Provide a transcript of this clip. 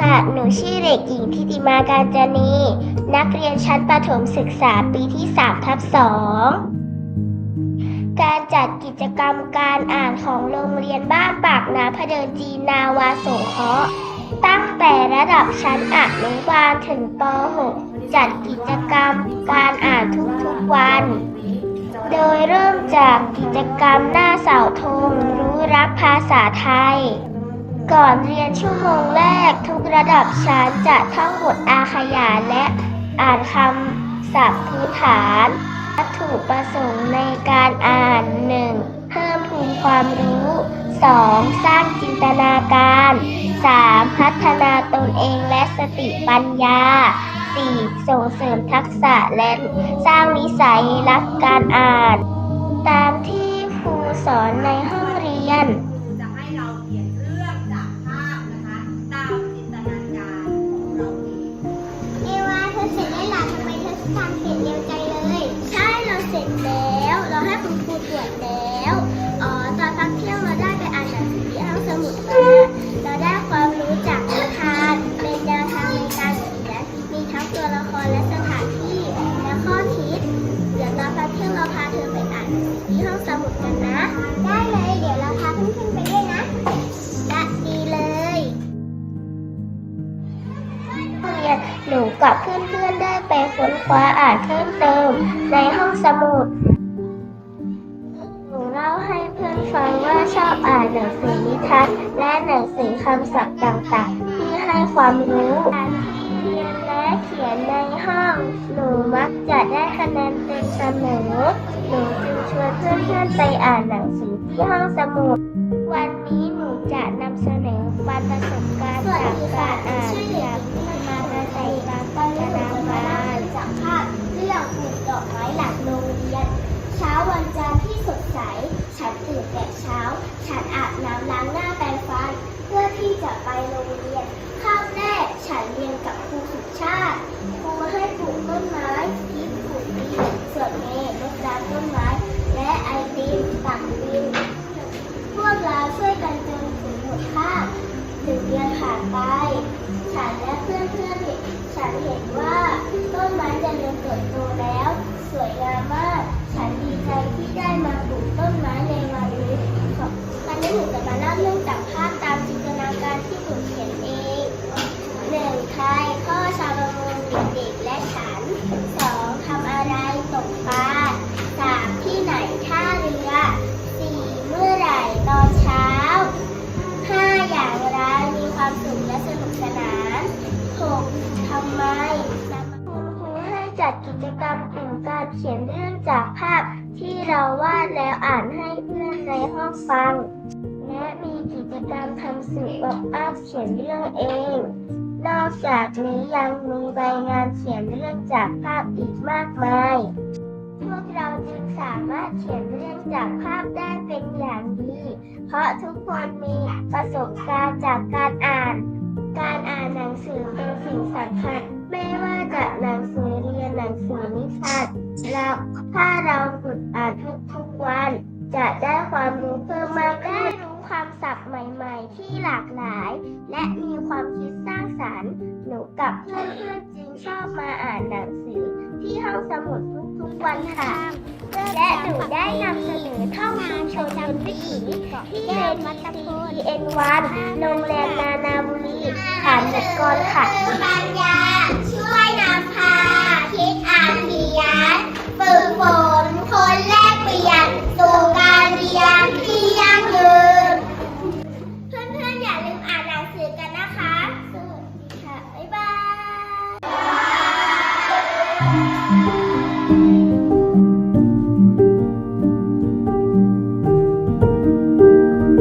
ค่ะ หนูชื่อเด็กหญิงทิติมาการจนี นักเรียนชั้นประถมศึกษาปีที่3ทับ2การจัดกิจกรรมการอ่านของโรงเรียนบ้านปากน้ำพเดินจีนนาวาสงเคราะห์ตั้งแต่ระดับชั้นอนุบาลถึงป .6 จัดกิจกรรมการอ่านทุกๆวัน โดยเริ่มจากกิจกรรมหน้าเสาธงรู้รักภาษาไทย ก่อนเรียนชั่วโมงแรกทุกระดับชั้นจะท่องบทอาขยานและอ่านคำศัพท์พื้นฐาน วัตถุประสงค์ในการอ่าน 1. เพิ่มพูนความรู้ 2. สร้างจินตนาการ 3. พัฒนาตนเองและสติปัญญา 4. ส่งเสริมทักษะและสร้างนิสัยรักการอ่าน ตามที่ครูสอนในห้องเรียน พักเที่งเราพาเธอไปอ่านหนังสือที่ห้องสมุดกันนะ ได้เลย เดี๋ยวเราพาเพื่อนๆไปด้วยนะและดีเลยเรียนหนูกับเพื่อนๆได้ไปค้นคว้าอ่านเพิ่มเติมในห้องสมุดหนูเล่าให้เพื่อนฟังว่าชอบอ่านหนังสือนิทานและหนังสือคำศัพท์ต่างๆ ที่ให้ความรู้การที่เรียนและเขียนในห้องหนู จะได้คะแนนเต็มเสมอ หนูจึงชวนเพื่อนๆไปอ่านหนังสือที่ห้องสมุด วันนี้หนูจะนำเสนอวันประสบการณ์จากการอ่านจากมาประสบการณ์พัฒนาการจากภาพเรื่องปลูกดอกไม้หลังโรงเรียน เช้าวันจันทร์ที่สดใส ฉันตื่นแต่เช้า ฉันอาบน้ำล้างหน้าแปรงฟัน เพื่อที่จะไปโรงเรียนคาบแรกฉันเรียนกับครูสุชาติ ครูให้ปลูกต้นไม้ที่ปลูกดีส่วนเมย์รดน้ำต้นไม้ และไอติมตักดิน พวกเราช่วยกันจนถึงหมดคาบถึงเดือนผ่านไป ฉันและเพื่อนๆเห็นฉันเห็นว่าต้นไม้ จัดกิจกรรมกลุ่มการเขียนเรื่องจากภาพที่เราวาดแล้วอ่านให้เพื่อนในห้องฟัง และมีกิจกรรมทำสื่อแบบอัพเขียนเรื่องเอง นอกจากนี้ยังมีใบงานเขียนเรื่องจากภาพอีกมากมาย พวกเราจึงสามารถเขียนเรื่องจากภาพได้เป็นอย่างดี เพราะทุกคนมีประสบการณ์จากการอ่าน การอ่านหนังสือเป็นสิ่งสำคัญ สือนิทานเราถ้าเราฝึกอ่านทุกๆวัน จะได้ความรู้เพิ่มมากได้รู้ความศัพท์ใหม่ๆ ที่หลากหลาย และมีความคิดสร้างสรรค์หนูกับเพื่อนๆจึงชอบมาอ่านหนังสือ ที่ห้องสมุดทุกๆวันค่ะและหนูได้นำเสนอท่องชุมชนบนวิถีที่เป็นวัตพูนเอ็นวันโรงแรมนานาบุรีฐานบุกรค่ะปัญญาช่วยนำ ฝึกฝนคนแลกเปลี่ยนสู่การเรียนที่ยั่งยืน เพื่อนๆอย่าลืมอ่านหนังสือกันนะคะดีค่ะ บ๊ายบาย